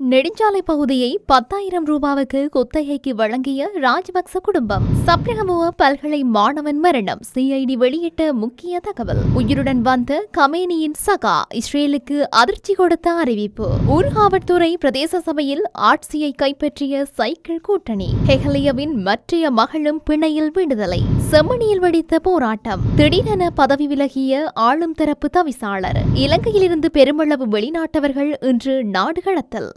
நெடுஞ்சாலை பகுதியை பத்தாயிரம் ரூபாவுக்கு குத்தகைக்கு வழங்கிய ராஜபக்ச குடும்பம் சப்ரகமுவ பல்கலை மாணவன் மரணம் சிஐடி வெளியிட்ட முக்கிய தகவல். உயிருடன் வந்த கமேனியின் சகா இஸ்ரேலுக்கு அதிர்ச்சி கொடுத்த அறிவிப்பு. ஊர்காவல்துறை பிரதேச சபையில் ஆட்சியை கைப்பற்றிய சைக்கிள் கூட்டணி. ஹெகலியவின் மற்றைய மகளும் பிணையில் விடுதலை. செம்மணியில் வெடித்த போராட்டம். திடீரென பதவி விலகிய ஆளும் தரப்பு தவிசாளர். இலங்கையிலிருந்து பெருமளவு வெளிநாட்டவர்கள் இன்று நாடு கடத்தல்.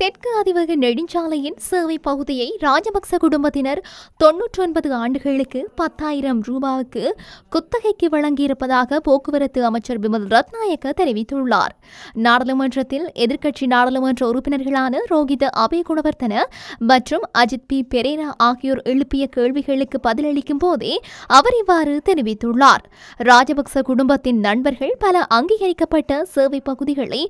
தெற்கு அதிவக நெடுஞ்சாலையின் சேவை பகுதியை ராஜபக்ச குடும்பத்தினர் தொன்னூற்றி ஒன்பது ஆண்டுகளுக்கு பத்தாயிரம் ரூபாவுக்கு குத்தகைக்கு வழங்கியிருப்பதாக போக்குவரத்து அமைச்சர் விமல் ரத்நாயக்க தெரிவித்துள்ளார். நாடாளுமன்றத்தில் எதிர்க்கட்சி நாடாளுமன்ற உறுப்பினர்களான ரோஹித அபய குணவர்த்தன மற்றும் அஜித் பி பெரேரா ஆகியோர் எழுப்பிய கேள்விகளுக்கு பதிலளிக்கும் போதே அவர் இவ்வாறு தெரிவித்துள்ளார். ராஜபக்ச குடும்பத்தின் நண்பர்கள் பல அங்கீகரிக்கப்பட்ட சேவை பகுதிகளை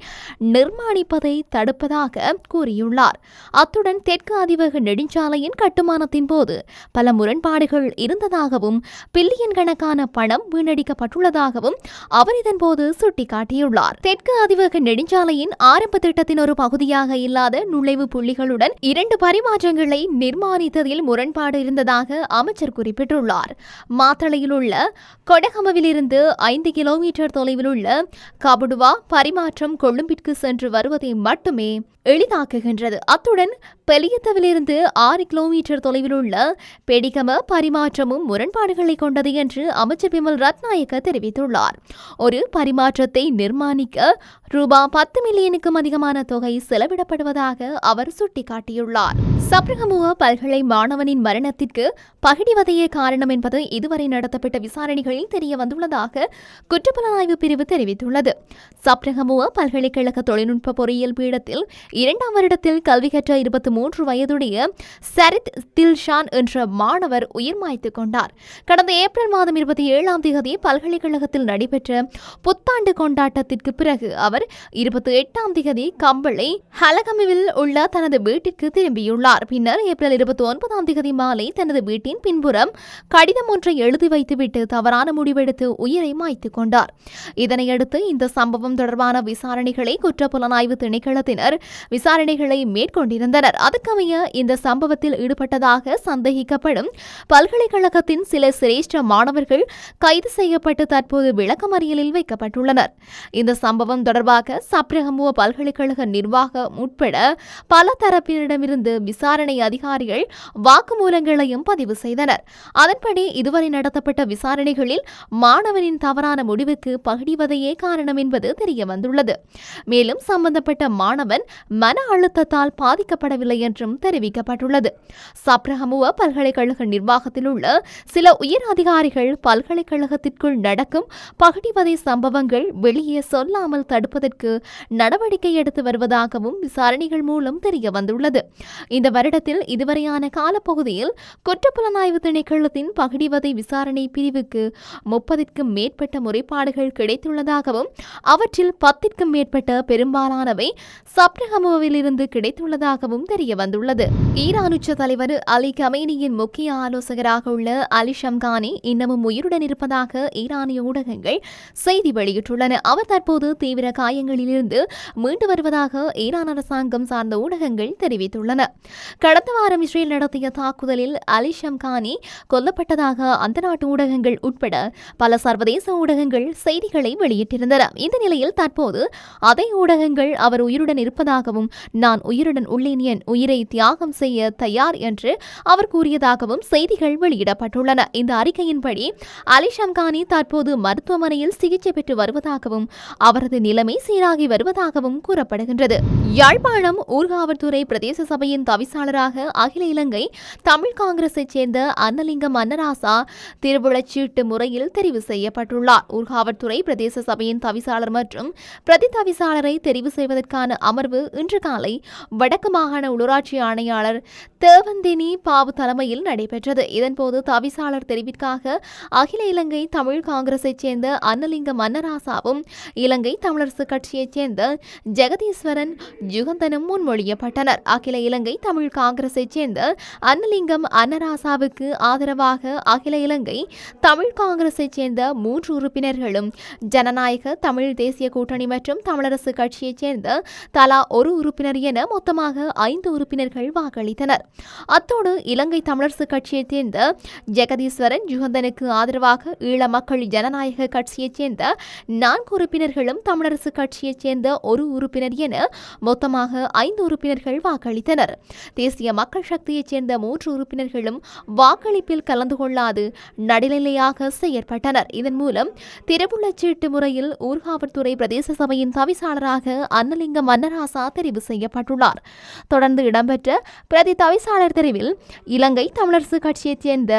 நிர்மாணிப்பதை தடுப்பதாக கூறியுள்ளார். அத்துடன் தெற்கு அதிவக நெடுஞ்சாலையின் கட்டுமானத்தின் போது பல முரண்பாடுகள் இருந்ததாகவும் பில்லியன் கணக்கான பணம் வீணடிக்கப்பட்டுள்ளதாகவும் அவர் இதன்போது சுட்டிக்காட்டியுள்ளார். தெற்கு அதிவக நெடுஞ்சாலையின் ஆரம்ப திட்டத்தின் ஒரு பகுதியாக இல்லாத நுழைவு புள்ளிகளுடன் இரண்டு பரிமாற்றங்களை நிர்மாணித்ததில் முரண்பாடு இருந்ததாக அமைச்சர் குறிப்பிட்டுள்ளார். மாத்தளையில் உள்ள கொடகமவிலிருந்து ஐந்து கிலோமீட்டர் தொலைவில் உள்ள கபடுவா பரிமாற்றம் கொழும்பிற்கு சென்று வருவதை மட்டுமே எளிதாக்குகின்றது. அத்துடன் பெலியத்தவிலிருந்து ஆறு கிலோமீட்டர் தொலைவில் உள்ள பெடிகம பரிமாற்றமும் முரண்பாடுகளை கொண்டது என்று அமைச்சர் பிமல் ரத்நாயக்க தெரிவித்துள்ளார். ஒரு பரிமாற்றத்தை நிர்மாணிக்க ரூபா பத்து மில்லியனுக்கும் அதிகமான தொகை செலவிடப்படுவதாக அவர் சுட்டிக்காட்டியுள்ளார். சப்ரகமுவ பல்கலை மாணவனின் மரணத்திற்கு பகிடிவதையே காரணம் என்பது இதுவரை நடத்தப்பட்ட விசாரணைகளில் தெரிய வந்துள்ளதாக குற்றப்புலனாய்வு பிரிவு தெரிவித்துள்ளது. சப்ரகமுவ பல்கலைக்கழக தொழில்நுட்ப பொறியியல் பீடத்தில் இரண்டாம் வருடத்தில் கல்வி கற்ற இருபத்தி மூன்று வயதுடைய சரித் தில்ஷான் என்ற மாணவர் உயிர் மாய்த்து கொண்டார். கடந்த ஏப்ரல் மாதம் இருபத்தி ஏழாம் தேதி பல்கலைக்கழகத்தில் நடைபெற்ற புத்தாண்டு கொண்டாட்டத்திற்கு பிறகு அவர் இருபத்தி எட்டாம் தேதி கம்பளை ஹலகமிவில் உள்ள தனது வீட்டிற்கு திரும்பியுள்ளார். பின்னர் ஏப்ரல் இருபத்தி ஒன்பதாம் தேதி மாலை தனது வீட்டின் பின்புறம் கடிதம் ஒன்றை எழுதி வைத்துவிட்டு தவறான முடிவெடுத்து உயிரை மாய்த்து கொண்டார். இதனையடுத்து இந்த சம்பவம் தொடர்பான விசாரணைகளை குற்றப்புலனாய்வு திணைக்களத்தினர் விசாரணைகளை மேற்கொண்டிருந்தனர். அதுக்கமைய இந்த சம்பவத்தில் ஈடுபட்டதாக சந்தேகிக்கப்படும் பல்கலைக்கழகத்தின் சில சிரேஷ்ட மாணவர்கள் கைது செய்யப்பட்டு தற்போது விளக்கமறியலில் வைக்கப்பட்டுள்ளனர். இந்த சம்பவம் தொடர்பாக சப்ரகமுவ பல்கலைக்கழக நிர்வாகம் உட்பட பல தரப்பினரிடமிருந்து விசாரணை அதிகாரிகள் வாக்குமூலங்களையும் பதிவு செய்தனர். அதன்படி இதுவரை நடத்தப்பட்ட விசாரணைகளில் மாணவனின் தவறான முடிவுக்கு பகிடிவதையே காரணம் என்பது தெரிய வந்துள்ளது மேலும் சம்பந்தப்பட்ட மாணவன் மன அழுத்தத்தால் பாதிக்கப்படவில்லை என்றும் தெரிவிக்கப்பட்டுள்ளது. சப்ரஹமுவ பல்கலைக்கழக நிர்வாகத்தில் உள்ள சில உயர் அதிகாரிகள் பல்கலைக்கழகத்திற்குள் நடக்கும் பகடிவதை சம்பவங்கள் வெளியே சொல்லாமல் தடுப்பதற்கு நடவடிக்கை எடுத்து வருவதாகவும் விசாரணைகள் மூலம் தெரிய வந்துள்ளது இந்த வருடத்தில் இதுவரையான காலப்பகுதியில் குற்றப்புலனாய்வு திணைக்களத்தின் பகடிவதை விசாரணை பிரிவுக்கு முப்பதிற்கும் மேற்பட்ட முறைப்பாடுகள் கிடைத்துள்ளதாகவும் அவற்றில் பத்திற்கும் மேற்பட்ட பெரும்பாலானவை சப்ரஹமுவிலிருந்து கிடைத்துள்ளதாகவும் தெரிய வந்துள்ளது. ஈரான் உச்ச தலைவர் அலி கமேனியின் முக்கிய ஆலோசகராக உள்ள அலி ஷம்கானி இன்னமும் உயிருடன் இருப்பதாக ஈரானிய ஊடகங்கள் செய்தி வெளியிட்டுள்ளன. அவர் தற்போது தீவிர காயங்களிலிருந்து மீண்டு வருவதாக ஈரான் அரசாங்கம் சார்ந்த ஊடகங்கள் தெரிவித்துள்ளன. கடந்த வாரம் இஸ்ரேல் நடத்திய தாக்குதலில் அலி ஷம்கானி கொல்லப்பட்டதாக அந்த நாட்டு ஊடகங்கள் உட்பட பல சர்வதேச ஊடகங்கள் செய்திகளை வெளியிட்டிருந்தன. இந்த நிலையில் தற்போது அதே ஊடகங்கள் அவர் உயிருடன் இருப்பதாகவும் நான் உயிருடன் உள்ளேன் என் உயிரை தியாகம் செய்ய தயார் என்று அவர் கூறியதாகவும் செய்திகள் வெளியிடப்பட்டுள்ளன. இந்த அறிக்கையின்படி அலி ஷம்கானி தற்போது மருத்துவமனையில் சிகிச்சை பெற்று வருவதாகவும் அவரது நிலைமை சீராகி வருவதாகவும் கூறப்படுகின்றது. யாழ்ப்பாணம் ஊர்காவல்துறை பிரதேச சபையின் தவிசாளராக அகில இலங்கை தமிழ் காங்கிரஸைச் சேர்ந்த அன்னலிங்கம் அன்னராசா திருவிழச்சீட்டு முறையில் தெரிவு செய்யப்பட்டுள்ளார். ஊர்காவல்துறை பிரதேச சபையின் தவிசாளர் மற்றும் பிரதி தவிசாளரை தெரிவு செய்வதற்கான அமர்வு இன்று காலை வடக்கு மாகாண உள்ளூராட்சி ஆணையாளர் தேவந்தினி பாபு தலைமையில் நடைபெற்றது. இதன்போது தவிசாளர் தெரிவிற்காக அகில இலங்கை தமிழ் காங்கிரஸைச் சேர்ந்த அன்னலிங்கம் மன்னராசாவும் இலங்கை தமிழரசு கட்சியைச் சேர்ந்த ஜெகதீஸ்வரன் ஜுகந்தனும் முன்மொழியப்பட்டனர். அகில இலங்கை தமிழ் காங்கிரஸைச் சேர்ந்த அன்னலிங்கம் அன்னராசாவுக்கு ஆதரவாக அகில இலங்கை தமிழ் காங்கிரஸைச் சேர்ந்த மூன்று உறுப்பினர்களும் ஜனநாயக தமிழ் தேசிய கூட்டணி மற்றும் தமிழரசு கட்சியைச் சேர்ந்த தலா ஒரு உறுப்பினர் என மொத்தமாக ஐந்து உறுப்பினர்கள் வாக்களித்தனர். அத்தோடு இலங்கை தமிழரசு கட்சியைச் சேர்ந்த ஜெகதீஸ்வரன் ஜுகந்தனுக்கு ஆதரவாக ஈழ மக்கள் ஜனநாயக கட்சியைச் சேர்ந்த நான்கு உறுப்பினர்களும் தமிழரசு கட்சியைச் சேர்ந்த ஒரு உறுப்பினர் என மொத்தமாக ஐந்து உறுப்பினர்கள் வாக்களித்தனர். தேசிய மக்கள் சக்தியைச் சேர்ந்த மூன்று உறுப்பினர்களும் வாக்களிப்பில் கலந்து கொள்ளாது நடுநிலையாக செயற்பட்டனர். இதன் மூலம் திருவுள்ளச்சீட்டு முறையில் ஊர்காவல்துறை பிரதேச சபையின் தவிசாளராக அன்னலிங்கம் மன்னராசா தெரிவு செய்யப்பட்டுள்ளார். தொடர்ந்து இடம்பெற்ற பிரதி தவிசாளர் தெரிவில் இலங்கை தமிழரசு கட்சியைச் சேர்ந்த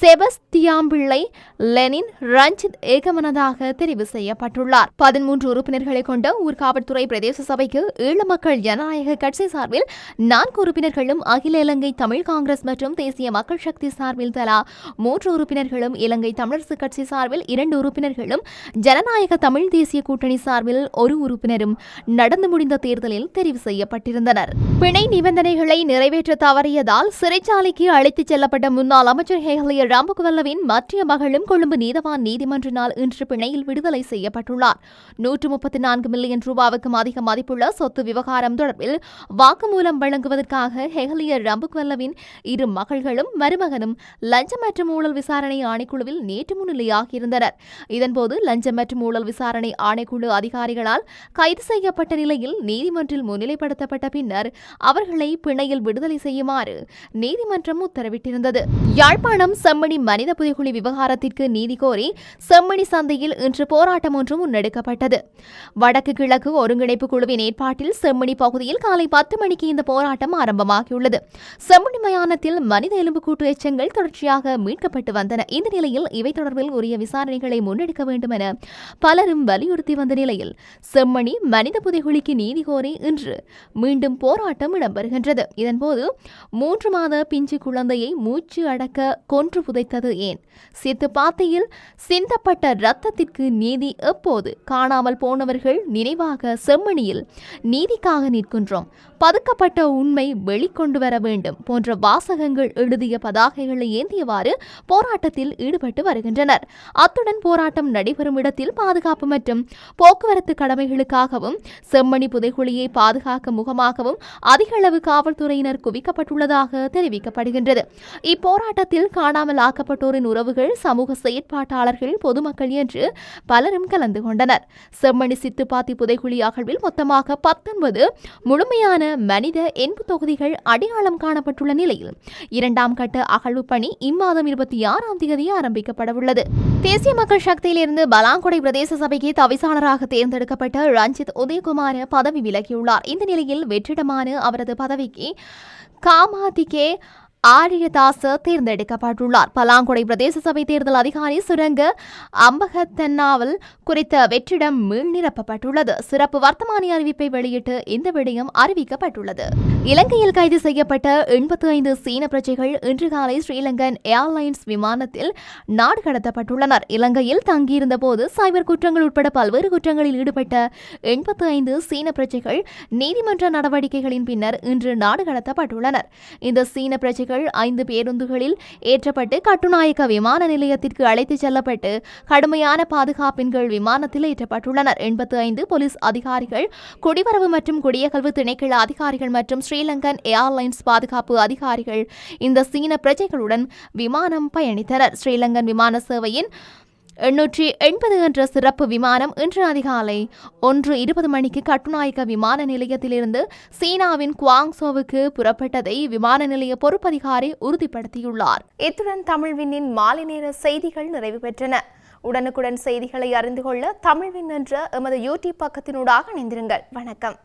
செபஸ்தியாம்பிள்ளை லெனின் ரஞ்சித் ஏகமனதாக தெரிவு செய்யப்பட்டுள்ளார். பதிமூன்று உறுப்பினர்களை கொண்ட ஊர்காவல்துறை பிரதேச சபைக்கு ஈழ மக்கள் ஜனநாயக கட்சி சார்பில் நான்கு உறுப்பினர்களும் அகில இலங்கை தமிழ் காங்கிரஸ் மற்றும் தேசிய மக்கள் சக்தி சார்பில் தலா மூன்று உறுப்பினர்களும் இலங்கை தமிழரசு கட்சி சார்பில் இரண்டு உறுப்பினர்களும் ஜனநாயக தமிழ் தேசிய கூட்டணி சார்பில் ஒரு உறுப்பினரும் நடந்து முடிந்த தேர்தலில் தெரிவு செய்யப்பட்டிருந்தனர். பிணை நிபந்தனைகளை நிறைவேற்ற தவறியதால் சிறைச்சாலைக்கு அழைத்துச் செல்லப்பட்ட முன்னாள் அமைச்சர் ஹேகலிய ராமகுவல்லவின் மற்ற மகளும் கொழும்பு நீதவான் நீதிமன்றினால் இன்று பிணையில் விடுதலை செய்யப்பட்டுள்ளார். நூற்று முப்பத்தி நான்கு மில்லியன் ரூபாவுக்கும் அதிக மதிப்புள்ள சொத்து விவகாரம் தொடர்பில் வாக்குமூலம் வழங்குவதற்காக ஹெகலிய ரம்புக்வல்லவின் இரு மகள்களும் மருமகனும் லஞ்சம் மற்றும் ஊழல் விசாரணை ஆணைக்குழுவில் நேற்று முன்னிலையாகியிருந்தனர். இதன்போது லஞ்சம் மற்றும் ஊழல் விசாரணை ஆணைக்குழு அதிகாரிகளால் கைது செய்யப்பட்ட நிலையில் நீதிமன்றில் முன்னிலைப்படுத்தப்பட்ட பின்னர் அவர்களை பிணையில் விடுதலை செய்யுமாறு நீதிமன்றம் உத்தரவிட்டிருந்தது. யாழ்ப்பாணம் செம்மணி மனித புதைகுழி விவகாரத்திற்கு நீதி கோரி செம்மணி சந்தையில் இன்று போராட்டம் ஒன்று முன்னெடுக்கப்பட்டது. வடக்கு கிழக்கு ஒருங்கிணைப்பு குழுவின் ஏற்பாட்டில் செம்மணி பகுதியில் காலை பத்து மணிக்கு இந்த போராட்டம் ஆரம்பமாகியுள்ளது. செம்மணி மயானத்தில் மனித எலும்புக்கூட்டு எச்சங்கள் தொடர்ச்சியாக மீட்கப்பட்டு வந்தன. இந்த நிலையில் இவை தொடர்பில் உரிய விசாரணைகளை முன்னெடுக்க வேண்டும் என பலரும் வலியுறுத்தி வந்த நிலையில் செம்மணி மனித புதைகுழிக்கு நீதி கோரி இன்று மீண்டும் போராட்டம் இடம்பெறுகின்றது. இதன்போது மூன்று மாத பிஞ்சு குழந்தையை மூச்சு அடக்க கொன்று புதைத்தது ஏன்? சித்து பாத்தையில் சிந்தப்பட்ட ரத்தத்திற்கு நீதி எப்போது? காணாமல் போனவர்கள் நினைவாக செம்மணியில் நீதிக்காக நிற்கின்றோம். பதுக்கப்பட்ட உண்மை வெளிக்கொண்டு வர வேண்டும் போன்ற வாசகங்கள் எழுதிய பதாகைகளை ஏந்தியவாறு போராட்டத்தில் ஈடுபட்டு வருகின்றனர். அத்துடன் போராட்டம் நடைபெறும் இடத்தில் பாதுகாப்பு மற்றும் போக்குவரத்து கடமைகளுக்காகவும் செம்மணி புதைகுழியை பாதுகாக்க முகமாகவும் அதிக அளவு காவல்துறையினர் குவிக்கப்பட்டுள்ளதாக தெரிவிக்கப்படுகின்றது. இப்போராட்டத்தில் காணாமல் ஆக்கப்பட்டோரின் உறவுகள் சமூக செயற்பாட்டாளர்கள் பொதுமக்கள் என்று பலரும் கலந்து கொண்டனர். செம்மணி சித்துப்பாத்தி புதைகுழி அகழ்வில் மொத்தமாக பத்தொன்பது முழுமையான மனித எண்பு தொகுதிகள் அடையாளம் காணப்பட்டுள்ள நிலையில் இரண்டாம் கட்ட அகழ்வு பணி இம்மாதம் இருபத்தி ஆறாம் தேதி ஆரம்பிக்கப்படவுள்ளது. தேசிய மக்கள் சக்தியிலிருந்து பலாங்கொடை பிரதேச சபைக்கு தவிசாளராக தேர்ந்தெடுக்கப்பட்ட ரஞ்சித் உதயகுமார பதவி விலகியுள்ளார். இந்த நிலையில் வெற்றிடமான அவரது பதவிக்கு காமாதிகே ஆரியதாச தேர்ந்தெடுக்கப்பட்டுள்ளார். பலாங்கொடை பிரதேச சபை தேர்தல் அதிகாரி சுரங்க அம்பகத்தன்னாவல் குறித்த வெற்றிடம் மீள் நிரப்பப்பட்டுள்ளது. சிறப்பு வர்த்தமானி அறிவிப்பை வெளியிட்டு இந்த விடயம் அறிவிக்கப்பட்டுள்ளது. இலங்கையில் கைது செய்யப்பட்ட எண்பத்தி ஐந்து சீன பிரஜைகள் இன்று காலை ஸ்ரீலங்கன் ஏர்லைன்ஸ் விமானத்தில் நாடு கடத்தப்பட்டுள்ளனர். இலங்கையில் தங்கியிருந்த போது சைபர் குற்றங்கள் உட்பட பல்வேறு குற்றங்களில் ஈடுபட்ட எண்பத்தி ஐந்து சீன பிரஜைகள் நீதிமன்ற நடவடிக்கைகளின் பின்னர் இன்று நாடு கடத்தப்பட்டுள்ளனர். இந்த சீன பிரஜைகள் ஐந்து பேருந்துகளில் ஏற்றப்பட்டு கட்டுநாயக்க விமான நிலையத்திற்கு அழைத்துச் செல்லப்பட்டு கடுமையான பாதுகாப்பின் கீழ் விமானத்தில் ஏற்றப்பட்டுள்ளனர். எண்பத்தி ஐந்து போலீஸ் அதிகாரிகள் குடிவரவு மற்றும் குடியகல்வு திணைக்கள அதிகாரிகள் மற்றும் ஸ்ரீலங்கன் ஏர்லைன்ஸ் பாதுகாப்பு அதிகாரிகள் இந்த சீன பிரஜைகளுடன் விமானம் பயணித்தனர். ஸ்ரீலங்கன் விமான சேவையின் எண்ணூற்றி எண்பது என்ற சிறப்பு விமானம் இன்று அதிகாலை ஒன்று இருபது மணிக்கு கட்டுநாயக்க விமான நிலையத்திலிருந்து சீனாவின் குவாங்சோவுக்கு புறப்பட்டதை விமான நிலைய பொறுப்பதிகாரி உறுதிப்படுத்தியுள்ளார். இத்துடன் தமிழ்வினின் மாலை நேர செய்திகள் நிறைவு பெற்றன. உடனுக்குடன் செய்திகளை அறிந்து கொள்ள தமிழ்வின் என்ற எமது யூடியூப் பக்கத்தினூடாக இணைந்திருங்கள். வணக்கம்.